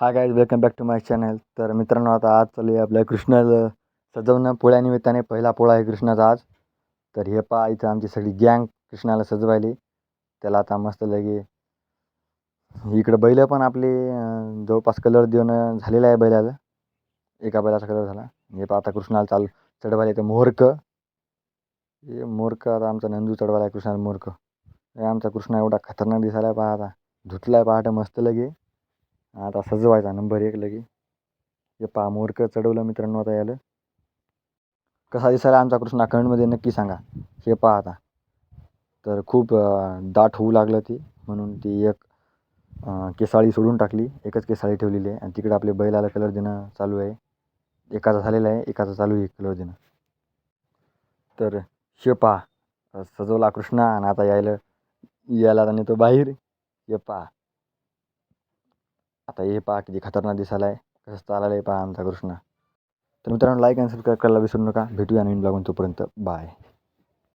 हा guys welcome back to my channel तर मित्रांनो आता आज चालू आहे आपल्या कृष्णाचं सजवणं. पोळ्यानिमित्ताने पहिला पोळा आहे कृष्णाचा आज. तर हे पहा इथं आमची सगळी गँग कृष्णाला सजवायली. त्याला आता मस्त लगे इकडं बैल पण आपले जवळपास कलर देऊन झालेलं आहे बैलाला एका बैलाचा कलर झाला. हे पहा आता कृष्णाला चालू चढवायला येतं मोरक. हे मोरक आता आमचा नंदू चढवायला आहे कृष्णाला मोरक. हे आमचा कृष्णा एवढा खतरनाक दिसायला पहा आता आहे पहाटं मस्त लगे. आता सजवायचा नंबर एक लगे. हे पहा मोरकं चढवलं मित्रांनो आता याला. कसा दिसायला आमचा कृष्णा? कमेंटमध्ये नक्की सांगा. हे पहा आता. तर खूप दाट होऊ लागलं ती. म्हणून ती एक केसाळी सोडून टाकली. एकच केसाळी ठेवलेली आहे. आणि तिकडे आपले बैलाला कलर देणं चालू आहे. एकाचा झालेला आहे एकाचा चालू आहे कलर देणं. तर हे पहा. सजवला कृष्णा आणि आता यायला यायला आता नेतो बाहेर. हे पहा. आता हे पहा किती खतरनाक दिसायला आहे कसं चालायला आहे पहा आमचा कृष्णा. तर मित्रांनो लाईक आणि सबस्क्राईब करायला विसरू नका. भेटूया नवीन ब्लॉगून तोपर्यंत. बाय